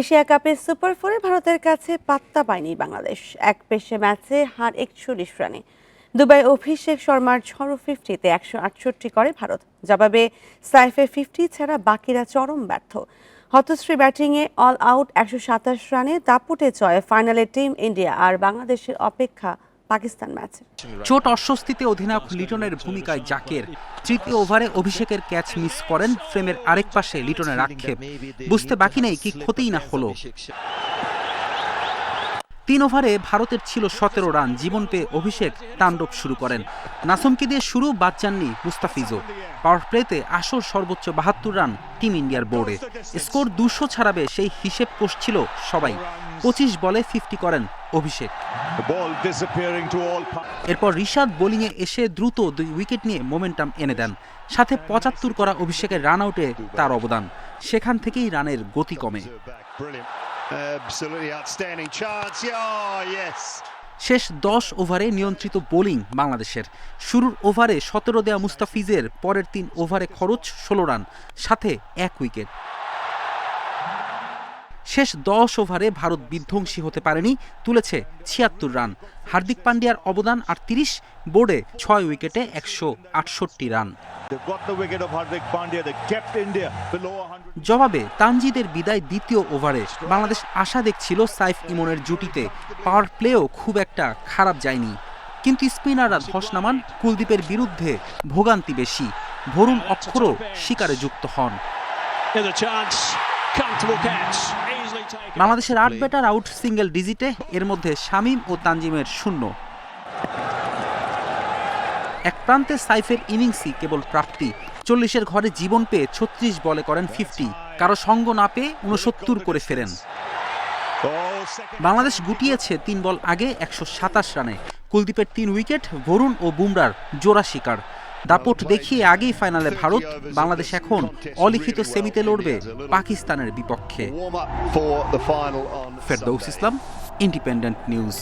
Asia কাপে super ফোরে ভারতের কাছে পাত্তা পায়নি বাংলাদেশ। এক পেশে ম্যাচে হার একচল্লিশ রানে। দুবাই অভিষেক শর্মার ঝড়ো ফিফটিতে একশো আটষট্টি করে ভারত। জবাবে সাইফে ফিফটি ছাড়া বাকিরা চরম ব্যর্থ। হতশ্রী ব্যাটিংয়ে অল আউট একশো সাতাশ রানে দাপুটে জয় ফাইনালে টিম ইন্ডিয়া আর বাংলাদেশের অপেক্ষা পাকিস্তান ম্যাচে। চোট অস্বস্তিতে অধিনায়ক লিটনের ভূমিকায় জাকের। তৃতীয় ওভারে অভিষেকের ক্যাচ মিস করেন, ফ্রেমের আরেক পাশে লিটনের আক্ষেপ। বুঝতে বাকি নেই কি ক্ষতিই না হলো। তিন ওভারে ভারতের ছিল সতেরো রান, জীবন পেয়ে অভিষেক তাণ্ডব শুরু করেন। নাসুমকে দিয়ে শুরু, বাদ যাননি মুস্তাফিজও। পাওয়ার প্লেতে আসর সর্বোচ্চ বাহাত্তর রান টিম ইন্ডিয়ার বোর্ডে। স্কোর দুশো ছাড়াবে সেই হিসেব কষছিল সবাই। পঁচিশ বলে ফিফটি করেন অভিষেক। The ball disappearing to all pa- এরপর ঋষাদ বোলিংয়ে এসে দ্রুত দুই উইকেট নিয়ে মোমেন্টাম এনে দেন। সাথে পঁচাত্তর করা অভিষেকের রান আউটে তার অবদান। সেখান থেকেই রানের গতি কমে। Oh. শেষ দশ ওভারে নিয়ন্ত্রিত বোলিং বাংলাদেশের। শুরুর ওভারে সতেরো দেয়া মুস্তাফিজের পরের তিন ওভারে খরচ ষোলো রান সাথে এক উইকেট। শেষ দশ ওভারে ভারত বিধ্বংসী হতে পারেনি তুলেছে ছিয়াত্তর রান। হার্দিক পান্ডিয়ার অবদান আটত্রিশ বোর্ডে ছয় উইকেটে একশো আটষট্টি run. They've got the wicket of Hardik Pandya. They kept India below 100. জবাবে তানজিদের বিদায় দ্বিতীয় ওভারে বাংলাদেশ আশা দেখছিল সাইফ ইমনের জুটিতে। পাওয়ার প্লেও খুব একটা খারাপ যায়নি। কিন্তু স্পিনাররা ধস নামান কুলদীপের বিরুদ্ধে ভোগান্তি বেশি। ভরুণ অক্ষরও শিকারে যুক্ত হন। বাংলাদেশের আট ব্যাটার আউট সিঙ্গেল ডিজিটে এর মধ্যে শামীম ও তানজিমের শূন্য। এক প্রান্তে সাইফের ইনিংসই কেবল প্রাপ্তি। চল্লিশের ঘরে জীবন পেয়ে ছত্রিশ বলে করেন ফিফটি কারও সঙ্গ না পেয়ে উনসত্তর করে ফেরেন। বাংলাদেশ গুটিয়েছে তিন বল আগে একশো সাতাশ রানে। কুলদীপের তিন উইকেট, বরুণ ও বুমরার জোড়া শিকার। দাপট দেখিয়ে আগেই ফাইনালে ভারত বাংলাদেশ এখন অলিখিত সেমিতে লড়বে পাকিস্তানের বিপক্ষে। ফেরদৌস ইসলাম ইন্ডিপেন্ডেন্ট নিউজ